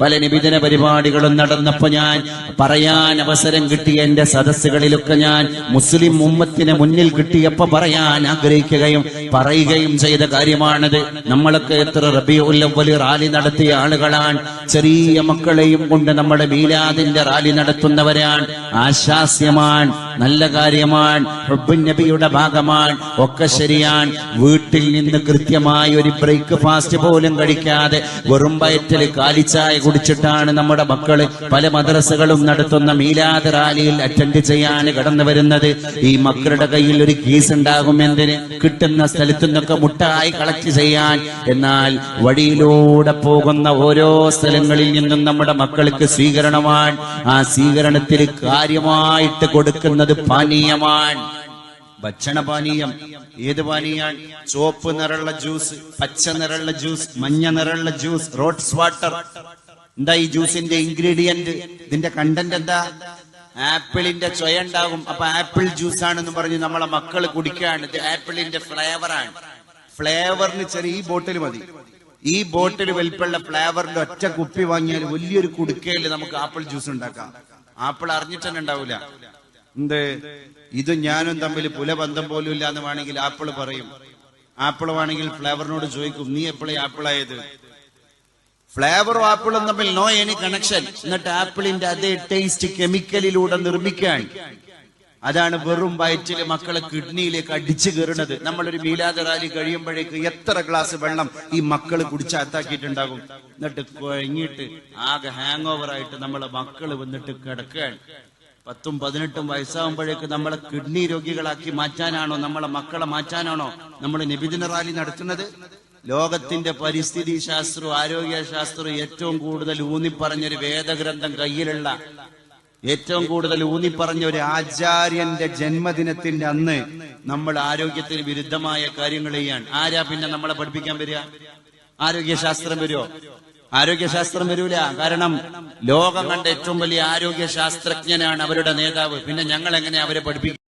പല നിബിധന പരിപാടികളും നടന്നപ്പോ ഞാൻ പറയാൻ അവസരം കിട്ടിയ എന്റെ സദസ്സുകളിലൊക്കെ ഞാൻ മുസ്ലിം ഉമ്മത്തിന് മുന്നിൽ കിട്ടിയപ്പോ പറയാൻ ആഗ്രഹിക്കുകയും പറയുകയും ചെയ്ത കാര്യമാണത്. നമ്മളൊക്കെ എത്ര റബിയുല്ലവലി റാലി നടത്തിയ ആളുകളാണ്. ചെറിയ മക്കളെയും കൊണ്ട് നമ്മുടെ മീലാദിന്റെ റാലി നടത്തുന്നവരാണ്. ആശാസ്യമാണ് നല്ല കാര്യമാണ് ഹുബ്ബുൻ നബിയുടെ ഭാഗമാണ് ഒക്കെ ശരിയാണ്. വീട്ടിൽ നിന്ന് കൃത്യമായി ഒരു ബ്രേക്ക്ഫാസ്റ്റ് പോലും കഴിക്കാതെ വെറും വയറ്റിൽ കാലിച്ചായ കുടിച്ചിട്ടാണ് നമ്മുടെ മക്കൾ പല മദ്രസകളും നടത്തുന്ന മീലാദ് റാലിയിൽ അറ്റൻഡ് ചെയ്യാൻ കടന്നു വരുന്നത്. ഈ മക്കളുടെ കയ്യിൽ ഒരു കേസ് ഉണ്ടാകും എന്തിന്? കിട്ടുന്ന സ്ഥലത്തു നിന്നൊക്കെ മുട്ടായി കളക്ട് ചെയ്യാൻ. എന്നാൽ വഴിയിലൂടെ പോകുന്ന ഓരോ സ്ഥലങ്ങളിൽ നിന്നും നമ്മുടെ മക്കൾക്ക് സ്വീകരണമാണ്. ആ സ്വീകരണത്തിൽ കാര്യമായിട്ട് കൊടുക്കുന്നത് പാനീയമാണ്. ഭക്ഷണപാനീയം ഏത് പാനീയാണ് ചുവപ്പ് നിറമുള്ള ജ്യൂസ് പച്ച നിറമുള്ള ജ്യൂസ് മഞ്ഞ നിറമുള്ള ജ്യൂസ് റോഡ്സ് വാട്ടർ എന്താ ഈ ജ്യൂസിന്റെ ഇൻഗ്രീഡിയന്റ്? ഇതിന്റെ കണ്ടന്റ് എന്താ? ആപ്പിളിന്റെ ചൊയ ഉണ്ടാകും. അപ്പൊ ആപ്പിൾ ജ്യൂസ് ആണെന്ന് പറഞ്ഞ് നമ്മളെ മക്കൾ കുടിക്കുകയാണ്. ഇത് ആപ്പിളിന്റെ ഫ്ലേവറാണ്. ഫ്ലേവറിന് ചെറിയ ഈ ബോട്ടിൽ മതി. ഈ ബോട്ടിൽ വലിപ്പുള്ള ഫ്ലേവറിന്റെ ഒറ്റ കുപ്പി വാങ്ങിയാൽ വലിയൊരു കുടുക്കയിൽ നമുക്ക് ആപ്പിൾ ജ്യൂസ് ഉണ്ടാക്കാം. ആപ്പിൾ അറിഞ്ഞിട്ട് തന്നെ ഉണ്ടാവില്ല എന്ത്? ഇത് ഞാനും തമ്മിൽ പുലബന്ധം പോലും ഇല്ലാന്ന് വേണമെങ്കിൽ ആപ്പിൾ പറയും. ആപ്പിൾ വേണമെങ്കിൽ ഫ്ലേവറിനോട് ചോദിക്കും നീ എപ്പോഴും ആപ്പിളായത്? ഫ്ലേവറും ആപ്പിളും തമ്മിൽ നോ എനി കണക്ഷൻ എന്നിട്ട് ആപ്പിളിന്റെ അതേ ടേസ്റ്റ് കെമിക്കലിലൂടെ നിർമ്മിക്കാൻ. അതാണ് വെറും വയറ്റിൽ മക്കളെ കിഡ്നിയിലേക്ക് അടിച്ചു കയറുന്നത്. നമ്മളൊരു മീലാദ റാലി കഴിയുമ്പോഴേക്ക് എത്ര ഗ്ലാസ് വെള്ളം ഈ മക്കൾ കുടിച്ചാത്താക്കിയിട്ടുണ്ടാകും എന്നിട്ട് കുഴങ്ങിയിട്ട് ആകെ ഹാങ് ഓവർ ആയിട്ട് നമ്മളെ മക്കൾ വന്നിട്ട് കിടക്കുകയാണ്. പത്തും പതിനെട്ടും വയസ്സാകുമ്പോഴേക്ക് നമ്മളെ കിഡ്നി രോഗികളാക്കി മാറ്റാനാണോ നമ്മളെ മക്കളെ മാറ്റാനാണോ നമ്മൾ നിബിദിന റാലി നടത്തുന്നത്? ലോകത്തിന്റെ പരിസ്ഥിതി ശാസ്ത്രവും ആരോഗ്യ ശാസ്ത്രവും ഏറ്റവും കൂടുതൽ ഊന്നിപ്പറഞ്ഞൊരു വേദഗ്രന്ഥം കയ്യിലുള്ള ഏറ്റവും കൂടുതൽ ഊന്നിപ്പറഞ്ഞ ഒരു ആചാര്യന്റെ ജന്മദിനത്തിന്റെ അന്ന് നമ്മൾ ആരോഗ്യത്തിന് വിരുദ്ധമായ കാര്യങ്ങൾ ചെയ്യാൻ ആരാ പിന്നെ നമ്മളെ പഠിപ്പിക്കാൻ വരിക? ആരോഗ്യശാസ്ത്രം വരുമോ ആരോഗ്യശാസ്ത്രം വരൂല. കാരണം ലോകം കണ്ട ഏറ്റവും വലിയ ആരോഗ്യ ശാസ്ത്രജ്ഞനാണ് അവരുടെ നേതാവ്. പിന്നെ ഞങ്ങൾ എങ്ങനെ അവരെ പഠിപ്പിക്കും?